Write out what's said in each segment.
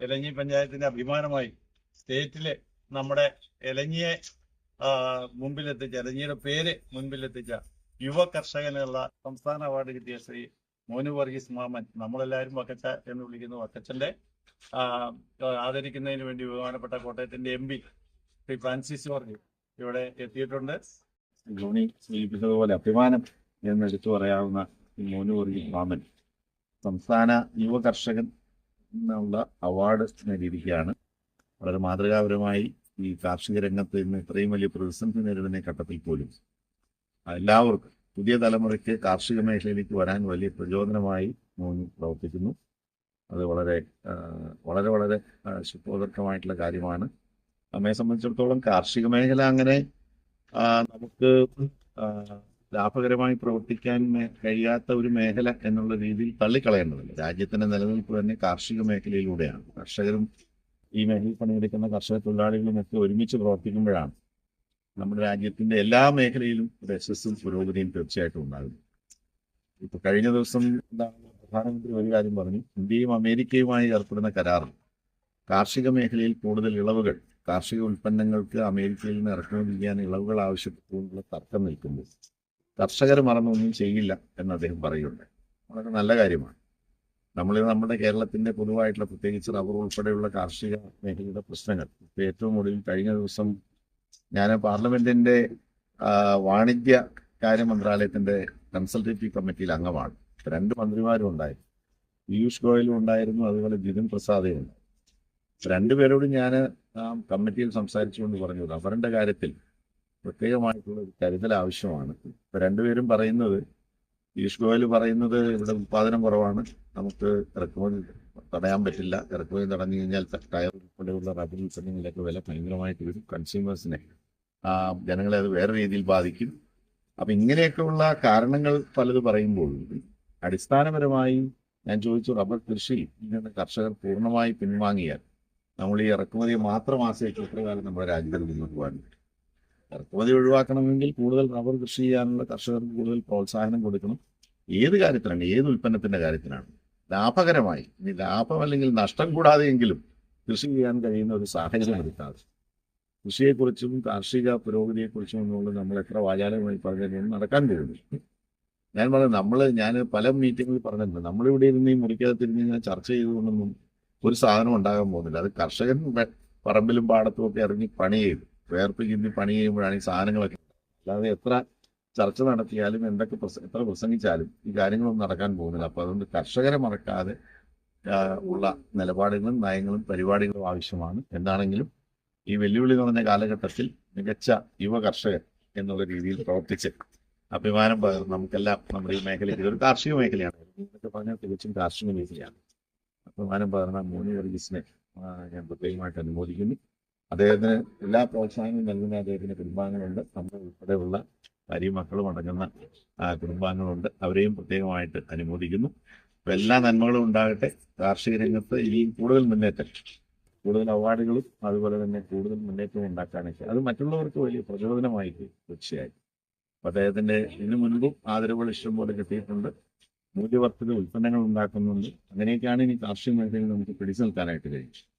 എലഞ്ഞി പഞ്ചായത്തിന്റെ അഭിമാനമായി സ്റ്റേറ്റിലെ നമ്മുടെ എലഞ്ഞിയെ മുമ്പിലെത്തിച്ച എലഞ്ഞിയുടെ പേര് മുൻപിലെത്തിച്ച യുവ കർഷകനുള്ള സംസ്ഥാന അവാർഡ് കിട്ടിയ ശ്രീ മോനു വർഗീസ് മാമൻ നമ്മളെല്ലാവരും വക്കച്ച എന്ന് വിളിക്കുന്ന. വക്കച്ചന്റെ ആദരിക്കുന്നതിന് വേണ്ടി ബഹുമാനപ്പെട്ട കോട്ടയത്തിന്റെ M P Shri Francis George ഇവിടെ എത്തിയിട്ടുണ്ട്. ധോണി സൂചിപ്പിച്ചതുപോലെ അഭിമാനം എന്ന് എടുത്തു പറയാവുന്ന മോനു വർഗീസ് മാമൻ സംസ്ഥാന യുവ കർഷകൻ എന്നുള്ള അവാർഡ് നേടിയിരിക്കുകയാണ് വളരെ മാതൃകാപരമായി ഈ കാർഷിക രംഗത്ത് ഇന്ന് ഇത്രയും വലിയ പ്രതിസന്ധി നേരിടുന്ന ഘട്ടത്തിൽ പോലും. എല്ലാവർക്കും പുതിയ തലമുറയ്ക്ക് കാർഷിക മേഖലയിലേക്ക് വരാൻ വലിയ പ്രചോദനമായി മോനു പ്രവർത്തിക്കുന്നു. അത് വളരെ വളരെ വളരെ ശുഭോദർക്കമായിട്ടുള്ള കാര്യമാണ്. നമ്മെ സംബന്ധിച്ചിടത്തോളം കാർഷിക മേഖല അങ്ങനെ നമുക്ക് ലാഭകരമായി പ്രവർത്തിക്കാൻ കഴിയാത്ത ഒരു മേഖല എന്നുള്ള രീതിയിൽ തള്ളിക്കളയേണ്ടതില്ല. രാജ്യത്തിന്റെ നിലനിൽപ്പ് തന്നെ കാർഷിക മേഖലയിലൂടെയാണ്. കർഷകരും ഈ മേഖലയിൽ പണിയെടുക്കുന്ന കർഷക തൊഴിലാളികളും ഒക്കെ ഒരുമിച്ച് പ്രവർത്തിക്കുമ്പോഴാണ് നമ്മുടെ രാജ്യത്തിന്റെ എല്ലാ മേഖലയിലും യശസ്സും പുരോഗതിയും തീർച്ചയായിട്ടും ഉണ്ടാകും ഇപ്പൊ കഴിഞ്ഞ ദിവസം പ്രധാനമന്ത്രി ഒരു കാര്യം പറഞ്ഞു. ഇന്ത്യയും അമേരിക്കയുമായി ഏർപ്പെടുന്ന കരാറിൽ കാർഷിക മേഖലയിൽ കൂടുതൽ ഇളവുകൾ കാർഷിക ഉൽപ്പന്നങ്ങൾക്ക് അമേരിക്കയിൽ നിന്ന് ഇറക്കുമതി ചെയ്യാൻ ഇളവുകൾ ആവശ്യപ്പെട്ടുകൊണ്ടുള്ള തർക്കം നിൽക്കുമ്പോൾ കർഷകർ മറന്നൊന്നും ചെയ്യില്ല എന്ന് അദ്ദേഹം പറയുന്നുണ്ട്. വളരെ നല്ല കാര്യമാണ്. നമ്മൾ നമ്മുടെ കേരളത്തിന്റെ പൊതുവായിട്ടുള്ള പ്രത്യേകിച്ച് റബ്ബർ ഉൾപ്പെടെയുള്ള കാർഷിക മേഖലയുടെ പ്രശ്നങ്ങൾ. ഏറ്റവും ഒടുവിൽ കഴിഞ്ഞ ദിവസം ഞാൻ പാർലമെന്റിന്റെ വാണിജ്യ കാര്യ മന്ത്രാലയത്തിന്റെ കൺസൾട്ടേറ്റീവ് കമ്മിറ്റിയിൽ അംഗമാണ്. രണ്ട് മന്ത്രിമാരും ഉണ്ടായിരുന്നു പീയൂഷ് ഗോയലും ഉണ്ടായിരുന്നു അതുപോലെ ജിതിൻ പ്രസാദയും ഉണ്ട് രണ്ടുപേരോടും ഞാൻ കമ്മിറ്റിയിൽ സംസാരിച്ചുകൊണ്ട് പറഞ്ഞു. റബ്ബറിന്റെ കാര്യത്തിൽ പ്രത്യേകമായിട്ടുള്ള ഒരു കരുതൽ ആവശ്യമാണ്. ഇപ്പൊ രണ്ടുപേരും പറയുന്നത് പീയൂഷ് ഗോയൽ പറയുന്നത് ഇവിടെ ഉത്പാദനം കുറവാണ്. നമുക്ക് ഇറക്കുമതി തടയാൻ പറ്റില്ല. ഇറക്കുമതി തടഞ്ഞു കഴിഞ്ഞാൽ ടയർ ഉൾപ്പെടെയുള്ള റബ്ബർ ഉൽപ്പന്നങ്ങളിലേക്ക് വില ഭയങ്കരമായിട്ട് വരും. കൺസ്യൂമേഴ്സിനെ ജനങ്ങളെ അത് വേറെ രീതിയിൽ ബാധിക്കും. അപ്പൊ ഇങ്ങനെയൊക്കെയുള്ള കാരണങ്ങൾ പലത് പറയുമ്പോൾ അടിസ്ഥാനപരമായി ഞാൻ ചോദിച്ചു റബ്ബർ കൃഷി ഇങ്ങനെ കർഷകർ പൂർണമായി പിൻവാങ്ങിയാൽ നമ്മൾ ഈ ഇറക്കുമതിയെ മാത്രം ആശ്രയിച്ച് എത്ര കാലം നമ്മുടെ രാജ്യത്തിൽ മുന്നോട്ട് പോകാൻ പറ്റും? ഇറക്കുമതി ഒഴിവാക്കണമെങ്കിൽ കൂടുതൽ റബ്ബർ കൃഷി ചെയ്യാനുള്ള കർഷകർക്ക് കൂടുതൽ പ്രോത്സാഹനം കൊടുക്കണം. ഏത് കാര്യത്തിനാണ്? ഏത് ഉൽപ്പന്നത്തിന്റെ കാര്യത്തിനാണ്? ലാഭകരമായി. ഇനി ലാഭം അല്ലെങ്കിൽ നഷ്ടം കൂടാതെയെങ്കിലും കൃഷി ചെയ്യാൻ കഴിയുന്ന ഒരു സാഹചര്യം എടുക്കാതെ കൃഷിയെക്കുറിച്ചും കാർഷിക പുരോഗതിയെക്കുറിച്ചും എന്നുള്ളത് നമ്മൾ എത്ര വാചാലമായി പറഞ്ഞാലും നടക്കാൻ പോകുന്നു ഞാൻ പറഞ്ഞു നമ്മൾ ഞാൻ പല മീറ്റിങ്ങിൽ പറഞ്ഞിട്ടുണ്ട്. നമ്മളിവിടെ ഇരുന്ന് ഈ മുറിക്കാതെ തിരിഞ്ഞ് ഞാൻ ചർച്ച ചെയ്തുകൊണ്ടൊന്നും ഒരു സാധനം ഉണ്ടാകാൻ പോകുന്നില്ല. അത് കർഷകൻ പറമ്പിലും പാടത്തും ഒക്കെ ഇറങ്ങി പണി ചെയ്തു. വേർപ്പ് ചിന്തി പണി ചെയ്യുമ്പോഴാണ് ഈ സാധനങ്ങളൊക്കെ. അല്ലാതെ എത്ര ചർച്ച നടത്തിയാലും എന്തൊക്കെ എത്ര പ്രസംഗിച്ചാലും ഈ കാര്യങ്ങളൊന്നും നടക്കാൻ പോകുന്നില്ല. അപ്പൊ അതുകൊണ്ട് കർഷകരെ മറക്കാതെ ഉള്ള നിലപാടുകളും നയങ്ങളും പരിപാടികളും ആവശ്യമാണ്. എന്താണെങ്കിലും ഈ വെല്ലുവിളി നിറഞ്ഞ കാലഘട്ടത്തിൽ മികച്ച യുവ കർഷകർ എന്നുള്ള രീതിയിൽ പ്രവർത്തിച്ച് അഭിമാനം പകർന്ന് നമുക്കെല്ലാം നമ്മുടെ ഈ മേഖലയിൽ ഇതൊരു കാർഷിക മേഖലയാണ്. എന്നൊക്കെ പറഞ്ഞാൽ തികച്ചും കാർഷിക മേഖലയാണ്. അഭിമാനം പകർന്ന മൂന്ന് വർഗീസിനെ ഞാൻ പ്രത്യേകമായിട്ട് അനുമോദിക്കുന്നു. അദ്ദേഹത്തിന് എല്ലാ പ്രോത്സാഹനവും നൽകുന്ന അദ്ദേഹത്തിന്റെ കുടുംബാംഗങ്ങളുണ്ട്. നമ്മൾ ഉൾപ്പെടെയുള്ള മക്കളും അടങ്ങുന്ന കുടുംബാംഗങ്ങളുണ്ട്. അവരെയും പ്രത്യേകമായിട്ട് അനുമോദിക്കുന്നു. അപ്പൊ എല്ലാ നന്മകളും ഉണ്ടാകട്ടെ. കാർഷിക രംഗത്ത് ഇനിയും കൂടുതൽ മുന്നേറ്റം. കൂടുതൽ അവാർഡുകളും അതുപോലെ തന്നെ കൂടുതൽ മുന്നേറ്റവും ഉണ്ടാക്കാനൊക്കെ. അത് മറ്റുള്ളവർക്ക് വലിയ പ്രചോദനമായിട്ട് തീർച്ചയായും. അദ്ദേഹത്തിന്റെ ഇതിനു മുൻപും ആദരവുകൾ ഇഷ്ടംപോലെ കിട്ടിയിട്ടുണ്ട്. മൂല്യവർദ്ധിത ഉൽപ്പന്നങ്ങൾ ഉണ്ടാക്കുന്നുണ്ട്. അങ്ങനെയൊക്കെയാണ് ഇനി കാർഷിക മേഖലയിൽ നമുക്ക് പിടിച്ചു നിൽക്കാനായിട്ട് കഴിയും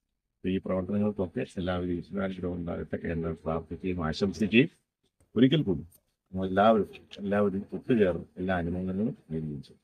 ഈ പ്രവർത്തനങ്ങൾക്കൊക്കെ എല്ലാവരും ഈശ്വരാനുഗ്രഹം ഉണ്ടാകട്ടെ എന്ന് പ്രാർത്ഥിക്കുകയും ആശംസിക്കുകയും ഒരിക്കൽ കൂടി നമ്മൾ എല്ലാവരും എല്ലാവരും ഒത്തുചേർന്ന് എല്ലാ അനുഭവങ്ങളിലും നേടിയും ചെയ്യും.